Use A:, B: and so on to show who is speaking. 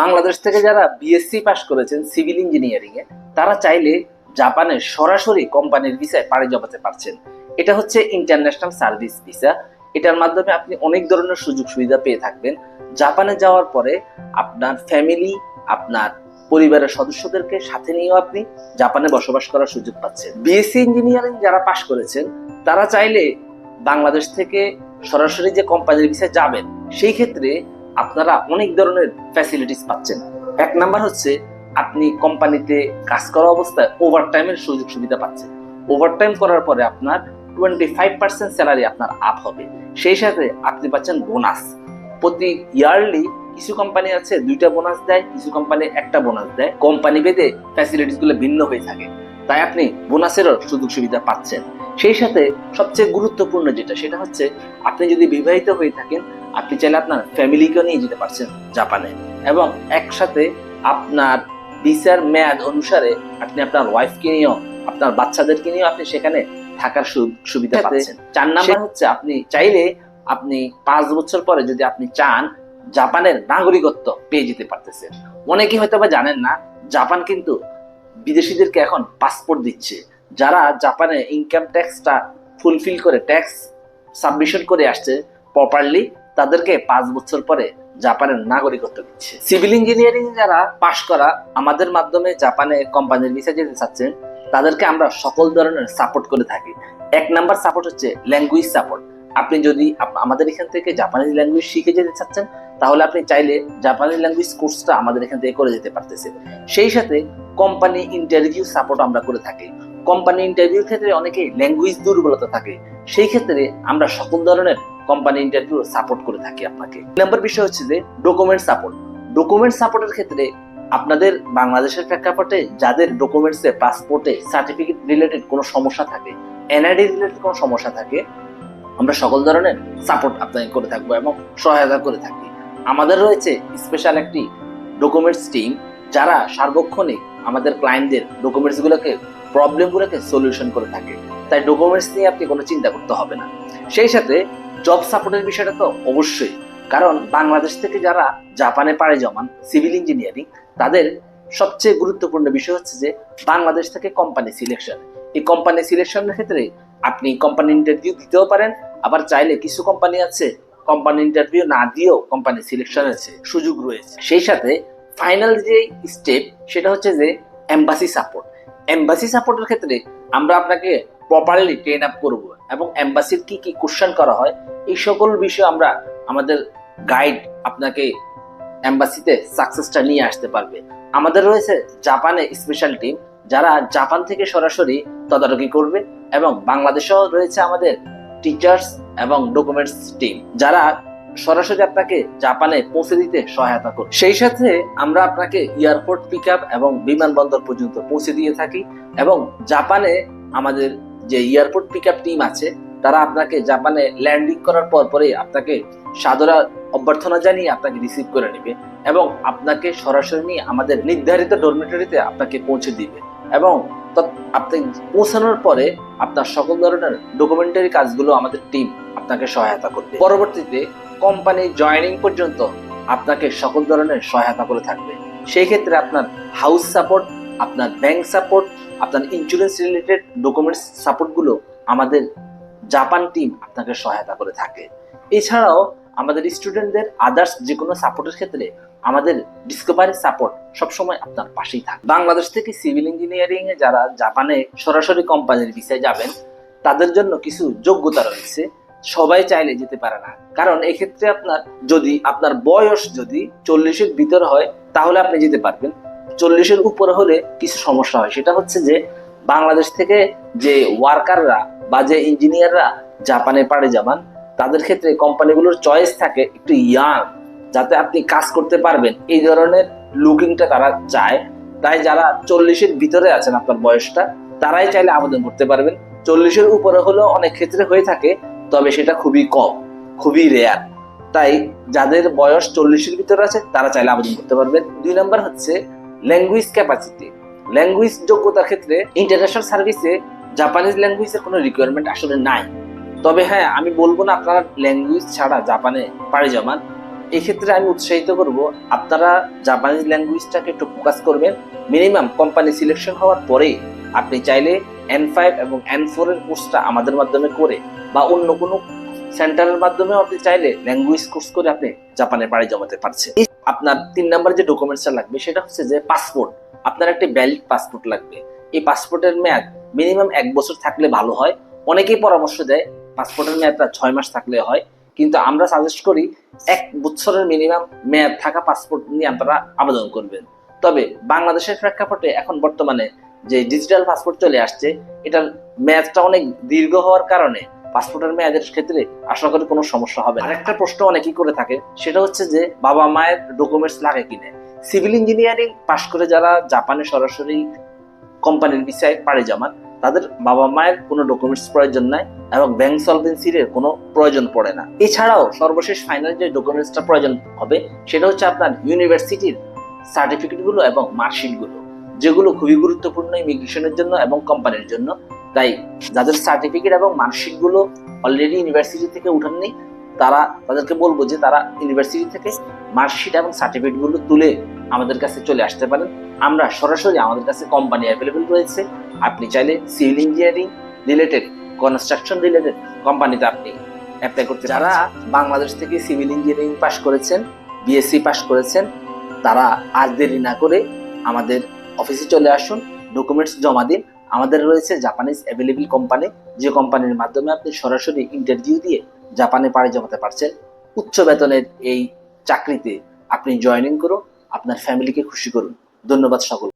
A: বাংলাদেশ থেকে যারা বিএসসি পাশ করেছেন সিভিল ইঞ্জিনিয়ারিং এ, তারা চাইলে জাপানে সরাসরি কোম্পানির ভিসায় পাড়ি জমাতে পারছেন। এটা হচ্ছে ইন্টারন্যাশনাল সার্ভিস ভিসা এটার মাধ্যমে আপনি অনেক ধরনের সুযোগ সুবিধা পেয়ে থাকবেন। জাপানে যাওয়ার পরে আপনার ফ্যামিলি আপনার পরিবারের সদস্যদেরকে সাথে নিয়েও আপনি জাপানে বসবাস করার সুযোগ পাচ্ছেন। বিএসসি ইঞ্জিনিয়ারিং যারা পাশ করেছেন, তারা চাইলে বাংলাদেশ থেকে সরাসরি যে কোম্পানির ভিসায় যাবেন, সেই ক্ষেত্রে আপনারা অনেক ধরনের ফ্যাসিলিটিস পাচ্ছেন। এক নাম্বার হচ্ছে, আপনি কোম্পানিতে কাজ করা অবস্থায় ওভারটাইমের সুযোগ সুবিধা পাচ্ছেন। ওভারটাইম করার পরে আপনার টোয়েন্টি ফাইভ পার্সেন্ট স্যালারি আপনার আপ হবে। সেই সাথে আপনি পাচ্ছেন বোনাস প্রতি ইয়ারলি কিছু কোম্পানি আছে, দুইটা বোনাস দেয়, কিছু কোম্পানি একটা বোনাস দেয়। কোম্পানি ভেদে ফ্যাসিলিটিসগুলো ভিন্ন হয়ে থাকে। তাই আপনি বোনাসেরও সুযোগ সুবিধা পাচ্ছেন। সেই সাথে সবচেয়ে গুরুত্বপূর্ণ যেটা, সেটা হচ্ছে, আপনি যদি বিবাহিত হয়ে থাকেন আপনি চাইলে আপনার ফ্যামিলিকেও নিয়ে যেতে পারছেন জাপানে। এবং একসাথে আপনার ভিসার মেয়াদ অনুসারে আপনি আপনার ওয়াইফকে নিয়েও আপনার বাচ্চাদেরকে নিয়েও আপনি সেখানে থাকার সুবিধা পাচ্ছেন। চার নাম্বার হচ্ছে আপনি চাইলে আপনি পাঁচ বছর পরে যদি আপনি চান জাপানের নাগরিকত্ব পেয়ে যেতে পারতেছেন। অনেকে হয়তো বা জানেন না জাপান কিন্তু বিদেশিদেরকে এখন পাসপোর্ট দিচ্ছে। যারা জাপানে ইনকাম ট্যাক্সটা ফুলফিল করে ট্যাক্স সাবমিশন করে আসছে প্রপারলি তাদেরকে পাঁচ বছর পরে জাপানের নাগরিকত্ব দিচ্ছে। সিভিল ইঞ্জিনিয়ারিং যারা পাশ করা, আমাদের মাধ্যমে জাপানে কোম্পানির ভিসা যেতে চাচ্ছেন, তাদেরকে আমরা সকল ধরনের সাপোর্ট করে থাকি। এক নাম্বার সাপোর্ট হচ্ছে ল্যাঙ্গুয়েজ সাপোর্ট আপনি যদি আমাদের এখান থেকে জাপানিজ ল্যাঙ্গুয়েজ শিখে যেতে চাচ্ছেন, তাহলে আপনি চাইলে জাপানি ল্যাঙ্গুয়েজ কোর্সটা আমাদের এখান থেকে করে যেতে পারতেছে সেই সাথে কোম্পানি ইন্টারভিউ সাপোর্ট আমরা করে থাকি। কোম্পানি ইন্টারভিউর ক্ষেত্রে অনেকে ল্যাঙ্গুয়েজ দুর্বলতা থাকে। সেই ক্ষেত্রে আমরা সকল ধরনের কোম্পানি ইন্টারভিউ সাপোর্ট করে থাকি আপনাকে। নাম্বার বিষয় হচ্ছে যে ডকুমেন্ট সাপোর্ট ডকুমেন্ট সাপোর্টের ক্ষেত্রে আপনাদের বাংলাদেশের প্রেক্ষাপটে যাদের ডকুমেন্টসে পাসপোর্টে সার্টিফিকেট রিলেটেড কোনো সমস্যা থাকে এনআইডি রিলেটেড কোনো সমস্যা থাকে, আমরা সকল ধরনের সাপোর্ট আপনাকে করে থাকব এবং সহায়তা করে থাকি। আমাদের রয়েছে স্পেশাল একটি ডকুমেন্টস টিম যারা সার্বক্ষণিক আমাদের ক্লায়েন্টদের ডকুমেন্টসগুলোকে প্রবলেমগুলোকে সলিউশন করে থাকে। তাই ডকুমেন্টস নিয়ে আপনি কোনো চিন্তা করতে হবে না। সেই সাথে জব সাপোর্টের বিষয়টা তো অবশ্যই। কারণ বাংলাদেশ থেকে যারা জাপানে পাড়ি জমান সিভিল ইঞ্জিনিয়ারিং তাদের সবচেয়ে গুরুত্বপূর্ণ বিষয় হচ্ছে যে বাংলাদেশ থেকে কোম্পানি সিলেকশন এই কোম্পানি সিলেকশনের ক্ষেত্রে আপনি কোম্পানি ইন্টারভিউ দিতেও পারেন, আবার চাইলে কিছু কোম্পানি আছে কোম্পানি ইন্টারভিউ না দিয়েও কোম্পানি সিলেকশন আছে সুযোগ রয়েছে। সেই সাথে ফাইনাল যে স্টেপ সেটা হচ্ছে যে এম্বাসি সাপোর্ট এম্বাসি সাপোর্টের ক্ষেত্রে আমরা আপনাকে প্রপারলি ট্রেন আপ করব। এবং এম্বাসির কি কি কোশ্চেন করা হয়, এই সকল বিষয়ে আমরা আমাদের গাইড আপনাকে এম্বাসিতে সাকসেসটা নিয়ে আসতে পারবে। আমাদের রয়েছে জাপানে স্পেশাল টিম যারা জাপান থেকে সরাসরি তদারকি করবে এবং বাংলাদেশেও রয়েছে আমাদের টিচার্স এবং ডকুমেন্টস টিম যারা সরাসরি আপনাকে জাপানে পৌঁছে দিতে সহায়তা করবে। সেই সাথে আমরা আপনাকে এয়ারপোর্ট পিক আপ এবং বিমানবন্দর পর্যন্ত পৌঁছে দিয়ে থাকি এবং জাপানে আমাদের যে এয়ারপোর্ট পিক টিম আছে, তারা আপনাকে জাপানে ল্যান্ডিং করার পর পরে আপনাকে সাদরা অভ্যর্থনা জানিয়ে আপনাকে রিসিভ করে নেবে এবং আপনাকে সরাসরি নিয়ে আমাদের নির্ধারিত ডরমিটরিতে আপনাকে পৌঁছে দিবে। এবং আপনি পৌঁছানোর পরে আপনার সকল ধরনের ডকুমেন্টারি কাজগুলো আমাদের টিম আপনাকে সহায়তা করবে। পরবর্তীতে কোম্পানি জয়েনিং পর্যন্ত আপনাকে সকল ধরনের সহায়তা করে থাকবে। সেই ক্ষেত্রে আপনার হাউস সাপোর্ট আপনার ব্যাংক সাপোর্ট আপনার ইন্স্যুরেন্স রিলেটেড ডকুমেন্টস সাপোর্টগুলো আমাদের জাপান টিম আপনাকে সহায়তা করে থাকে। এছাড়াও আমাদের স্টুডেন্টদের আদার্স যে কোনো সাপোর্টের ক্ষেত্রে আমাদের ডিসকভারি সাপোর্ট সবসময় আপনার পাশেই থাকে। বাংলাদেশ থেকে সিভিল ইঞ্জিনিয়ারিং এ যারা জাপানে সরাসরি কোম্পানির ভিসায় যাবেন, তাদের জন্য কিছু যোগ্যতা রয়েছে। সবাই চাইলে যেতে পারে না। কারণ এক্ষেত্রে আপনার যদি, আপনার বয়স যদি চল্লিশের ভিতর হয়, তাহলে আপনি যেতে পারবেন। চল্লিশের উপরে হলে কিছু সমস্যা হয়। সেটা হচ্ছে যে, বাংলাদেশ থেকে যে ওয়ার্কাররা বা যে ইঞ্জিনিয়াররা জাপানে পাড়ে যাবান, তাদের ক্ষেত্রে কোম্পানিগুলোর চয়েস থাকে একটু ইয়াং যাতে আপনি কাজ করতে পারবেন। এই ধরনের লুকিংটা তারা চায়। তাই যারা চল্লিশের ভিতরে আছেন আপনার বয়সটা, তারাই চাইলে আবেদন করতে পারবেন। চল্লিশের উপরে হলেও অনেক ক্ষেত্রে হয়ে থাকে, তবে সেটা খুবই কম, খুবই রেয়ার তাই যাদের বয়স চল্লিশের ভিতরে আছে, তারা চাইলে আবেদন করতে পারবেন। দুই নাম্বার হচ্ছে ল্যাঙ্গুয়েজ ক্যাপাসিটি ল্যাঙ্গুয়েজ যোগ্যতার ক্ষেত্রে ইন্টারন্যাশনাল সার্ভিসে জাপানিজ ল্যাঙ্গুয়েজের কোনো রিকোয়ারমেন্ট আসলে নাই। তবে হ্যাঁ আমি বলব না আপনারা ল্যাঙ্গুয়েজ ছাড়া জাপানে পাড়ি জমান এক্ষেত্রে আমি উৎসাহিত করব, আপনারা জাপানিজ ল্যাঙ্গুয়েজটাকে একটু ফোকাস করবেন। মিনিমাম কোম্পানি সিলেকশন হওয়ার পরে আপনি চাইলে এন ফাইভ এবং এন ফোর এর কোর্সটা আমাদের মাধ্যমে করে বা অন্য কোনো সেন্টারের মাধ্যমেও আপনি চাইলে ল্যাঙ্গুয়েজ কোর্স করে আপনি জাপানে পাড়ি জমাতে পারছেন। আপনার তিন নাম্বার যে ডকুমেন্টসটা লাগবে সেটা হচ্ছে যে পাসপোর্ট। আপনার একটা ভ্যালিড পাসপোর্ট লাগবে। এই পাসপোর্টের মেয়াদ মিনিমাম এক বছর থাকলে ভালো হয়। অনেকেই পরামর্শ দেয় পাসপোর্টের মেয়াদটা ছয় মাস থাকলে হয়। কিন্তু আমরা সাজেস্ট করি এক বছরের মিনিমাম মেয়াদ থাকা পাসপোর্ট নিয়ে আপনারা আবেদন করবেন। তবে বাংলাদেশের প্রেক্ষাপটে এখন বর্তমানে যে ডিজিটাল পাসপোর্ট চলে আসছে এটার মেয়াদটা অনেক দীর্ঘ হওয়ার কারণে পাসপোর্টের মেয়াদের ক্ষেত্রে আশা করি কোনো সমস্যা হবে না। একটা প্রশ্ন অনেকেই করে থাকে, সেটা হচ্ছে যে বাবা মায়ের ডকুমেন্টস লাগে কিনা। সিভিল ইঞ্জিনিয়ারিং পাশ করে যারা জাপানে সরাসরি কোম্পানির বিষয়ে পাড়ি জমান, তাদের বাবা মায়ের কোনো ডকুমেন্টস প্রয়োজন নাই এবং ব্যাংক সলভেন্সির কোনো প্রয়োজন পড়ে না। এছাড়াও সর্বশেষ ফাইনাল যে ডকুমেন্টসটা প্রয়োজন হবে, সেটা হচ্ছে আপনার ইউনিভার্সিটির সার্টিফিকেটগুলো এবং মার্কশিটগুলো যেগুলো খুবই গুরুত্বপূর্ণ ইমিগ্রেশনের জন্য এবং কোম্পানির জন্য। তাই যাদের সার্টিফিকেট এবং মার্কশিটগুলো অলরেডি ইউনিভার্সিটি থেকে উঠাননি তারা তাদেরকে বলব যে তারা ইউনিভার্সিটি থেকে মার্কশিট এবং সার্টিফিকেটগুলো তুলে আমাদের কাছে চলে আসতে পারেন। আমরা সরাসরি আমাদের কাছে কোম্পানি অ্যাভেলেবেল রয়েছে। আপনি চাইলে civil engineering related construction related কোম্পানিতে আপনি অ্যাপ্লাই করতে যারা বাংলাদেশ থেকে সিভিল ইঞ্জিনিয়ারিং পাশ করেছেন বিএসসি পাশ করেছেন তারা আর দেরি না করে আমাদের অফিসে চলে আসুন। ডকুমেন্টস জমা দিন। আমাদের রয়েছে জাপানিজ অ্যাভেলেবল কোম্পানি যে কোম্পানির মাধ্যমে আপনি সরাসরি ইন্টারভিউ দিয়ে জাপানে পাড়ি জমাতে পারছেন। উচ্চ বেতনের এই চাকরিতে আপনি জয়নিং করুন, আপনার ফ্যামিলিকে খুশি করুন। ধন্যবাদ সকল